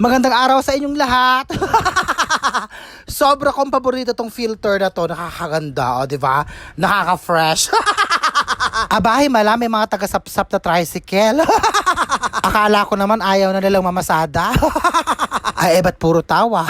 Magandang araw sa inyong lahat. Sobra kong paborito tong filter na to. Nakakaganda, o, di ba? Nakaka-fresh. Abahay, mala, may mga taga-sapsap na tricycle. Akala ko naman ayaw na nilang mamasada. Ay, eh, ba't puro tawa?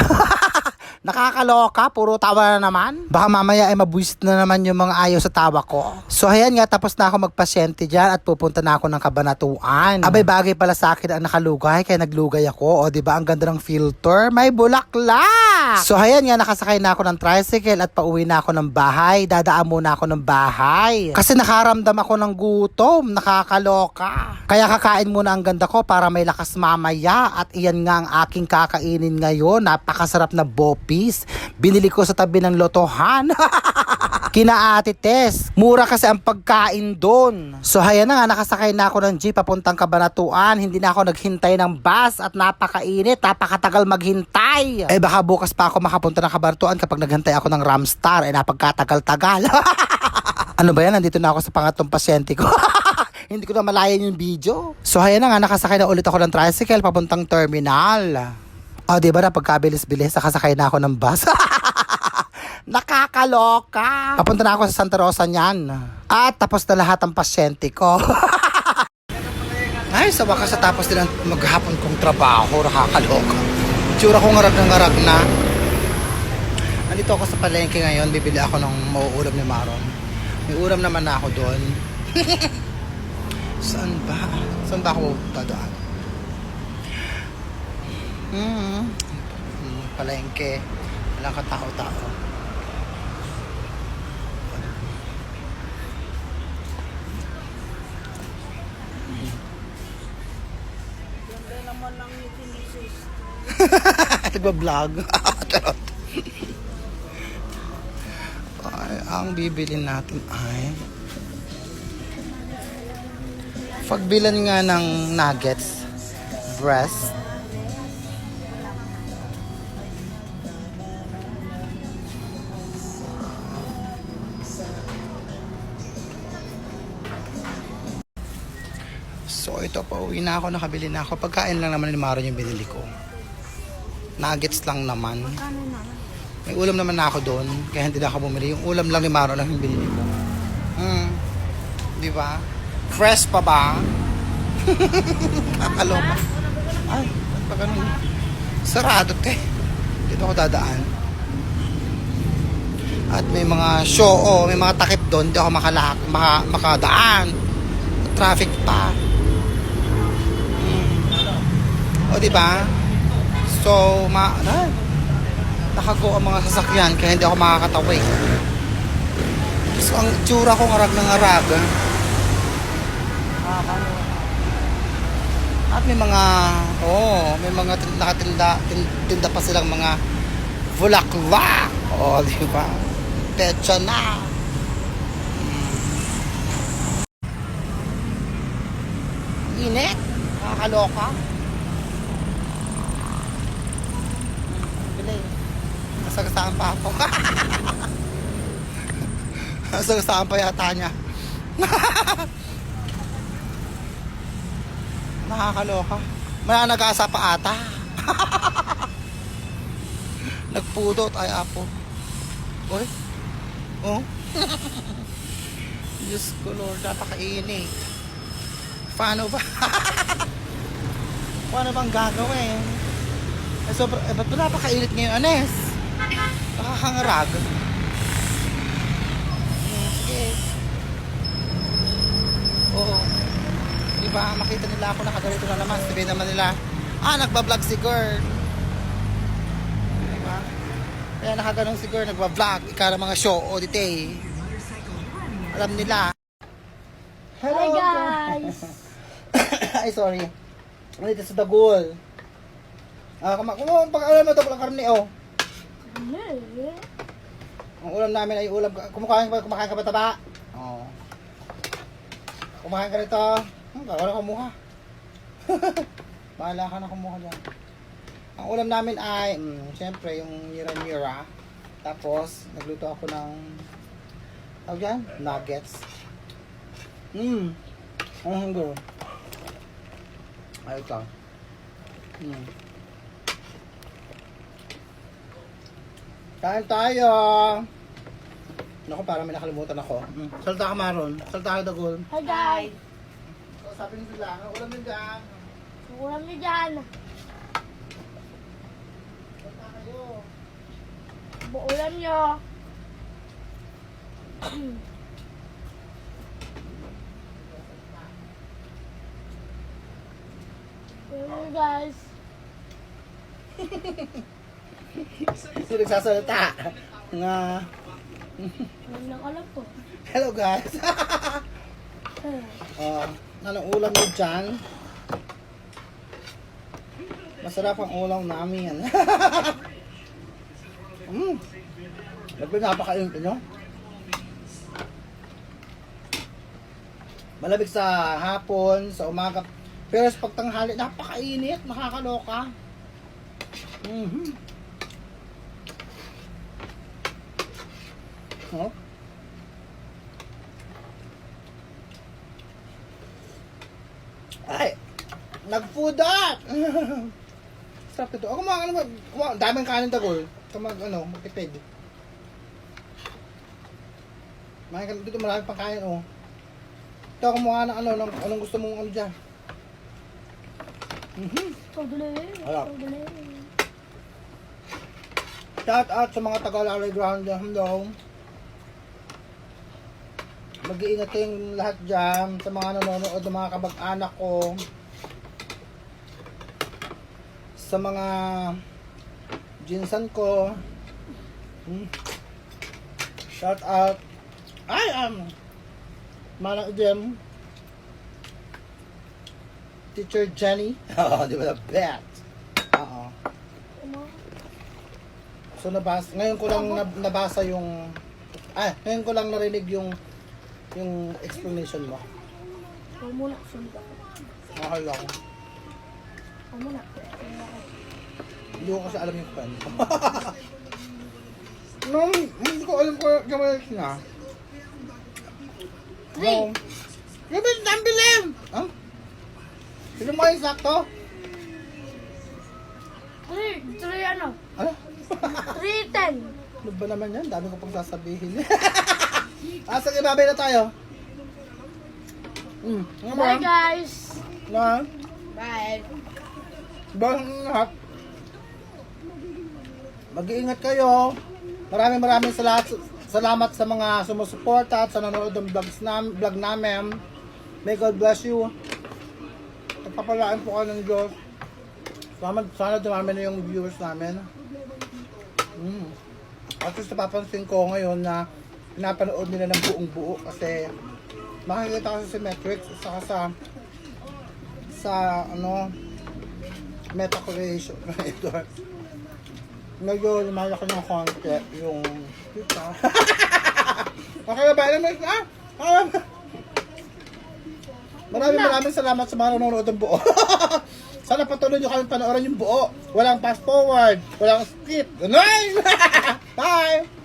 Nakakaloka, puro tawa na naman. Baka mamaya ay mabuisit na naman yung mga ayaw sa tawa ko. So ayan nga, tapos na ako magpasyente dyan at pupunta na ako ng kabanatuan. Abay, bagay pala sa akin ang nakalugay, kaya naglugay ako. O, di ba ang ganda ng filter? May bulaklak! So ayan nga, nakasakay na ako ng tricycle at pauwi na ako ng bahay. Dadaan muna ako ng bahay. Kasi nakaramdam ako ng gutom, nakakaloka. Kaya kakain muna ang ganda ko para may lakas mamaya. At iyan nga ang aking kakainin ngayon. Napakasarap na bopis. Binili ko sa tabi ng lotohan. Kina Ate Tess. Mura kasi ang pagkain doon. So hayan na nga, nakasakay na ako ng jeep papuntang Kabanatuan. Hindi na ako naghintay ng bus at napakainit, napakatagal maghintay. Eh baka bukas pa ako makapunta ng Kabanatuan kapag naghintay ako ng Ramstar. Eh napagkatagal-tagal. ano ba yan? Nandito na ako sa pangatlong pasyente ko. Hindi ko na malayan yung video. So hayan na nga, nakasakay na ulit ako ng tricycle papuntang terminal. O, di ba na pagkabilis-bilis, nakasakay na ako ng bus. Nakakaloka. Papunta na ako sa Santa Rosa niyan. At tapos na lahat ang pasyente ko. Ay, sa wakas sa tapos din ang maghapon kong trabaho, nakakaloka. Tsura ko ngarag na ngarag na. Nandito ako sa palengke ngayon, bibili ako ng mauulam ni Maron. May ulam naman na ako doon. Saan ba? Saan ba ako dadaan? Hmm. Hmm, palengke. Walang katao-tao. Nagbablog. Charot. ay, ang bibili natin ay pagbilan nga ng nuggets breast So ito pa uwi na ako, nakabili na ako. Pagkain lang naman ni Maron yung binili ko. Nuggets lang naman. May ulam naman na ako doon, kaya hindi na ako bumili. Yung ulam lang ni Maron lang yung binili ko. Hmm. Di ba? Fresh pa ba? Kakaloka. Ay, ba't ba ganun? Sarado te. Dito ako dadaan. At may mga show, oh, may mga takip doon. Hindi ako makalak, maka, makadaan. Traffic pa. O, di ba? So, ma ay, nakago ang mga sasakyan kaya hindi ako makakatawid. So, ang tsura ko ngarag ng ngarag. At may mga, oh, may mga tin- nakatinda, tin- tinda pa silang mga bulaklak. Oh, di ba? Petsa na. Init. Nakakaloka. Bili. Nasagasaan pa ako. Nasagasaan pa yata niya. Nakakaloka. Mananagasa pa ata. Nagpudot ay apo. Uy. Oh. Diyos ko Lord, napakainit. Paano ba? Paano bang gagawin? Eh, sobra, eh, ba't ba napakainit ngayon, Anes? Nakakangarag. Hmm, sige. Oo. Di ba, makita nila ako nakaganito na naman. Sabihin naman nila, ah, nagbablog si girl. Di ba? Kaya nakaganon si girl, nagbablog. Ikaw ng mga show, o dite. Alam nila. Hello, Hi guys! Ay, sorry. Nandito sa Dagol. Ah, kuma kuma pag alam mo to pala karne oh. Ang ulam namin ay ulam kumakain ka kumakain ka ba taba? Oo. Kumakain ka rito. Hmm, wala kang mukha. Bahala ka na kumuha dyan. Ang ulam namin ay, mm, syempre, yung mira-mira. Tapos, nagluto ako ng, tawag dyan? Nuggets. Mmm. Ang hanggang. Ay, ito. Hmm. Kain tayo. Naku, parang may nakalimutan ako. Mm. Salta ka maron. Salta ka dagol. Hi guys! So, sabi nyo sila, ang ulam nyo dyan. Ulam niyo dyan. Salta kayo. Ulam niyo. Ulam niyo guys. Sino nagsasalita? Nga, alam ko. hello guys. uh, anong ulam nyo dyan? Masarap ang ulam namin. mm. Labi napakainit nyo. Malamig sa hapon, sa umaga. Pero sa pagtanghali, napakainit, nakakaloka. Mhm. Oh. Ay, nag-food up! Sarap ito. Ako mga ano, kuma, daming kanin tagol. Ito mag, ano, magtipid. Mga kanin dito, marami pang kain, oh. Ito, kumuha ng ano, ng, anong gusto mong ano dyan. Mhm. Harap. Pagaling. Shout out sa mga taga-Larry Ground Hello. Mag-iingat kayong lahat dyan sa mga nanonood ng mga kabag-anak ko. Sa mga jinsan ko. Hmm. Shout out. Ay, um, Manang Idem. Teacher Jenny. Oo, di ba the best? Oo. So nabasa, ngayon ko lang nab- nabasa yung ah, ngayon ko lang narinig yung yung explanation mo. Huwag muna. Sunod ako. Okay lang. Huwag muna. Sunod ako. Hindi ko kasi alam yung kwento. no, hindi ko alam ko gawin na. No. Gabi, nambilim! Huh? Sino mo yung sakto? Three, three ano? Ano? Three, ten. Ano ba naman yan? Dami ko pang sasabihin. ah, sige, babay na tayo. Hmm, ano ba? Bye guys. Na? Bye. Bang lahat. Mag-iingat kayo. Maraming maraming salamat, salamat sa mga sumusuporta at sa nanonood ng vlogs nam, vlog namin. May God bless you. Pagpapalaan po kayo ng Diyos. Sana, sana dumami na yung viewers namin. Mm. At least napapansin ko ngayon na pinapanood nila ng buong buo kasi makikita kasi si Metrics saka sa sa ano meta creation creator. Medyo lumalaki ng konti yung kita. okay ba ba naman? Ah! Ah! Maraming maraming salamat sa mga nanonood ng buo. Sana patuloy nyo kami panoorin yung buo. Walang fast forward. Walang skip. Ganun! Bye!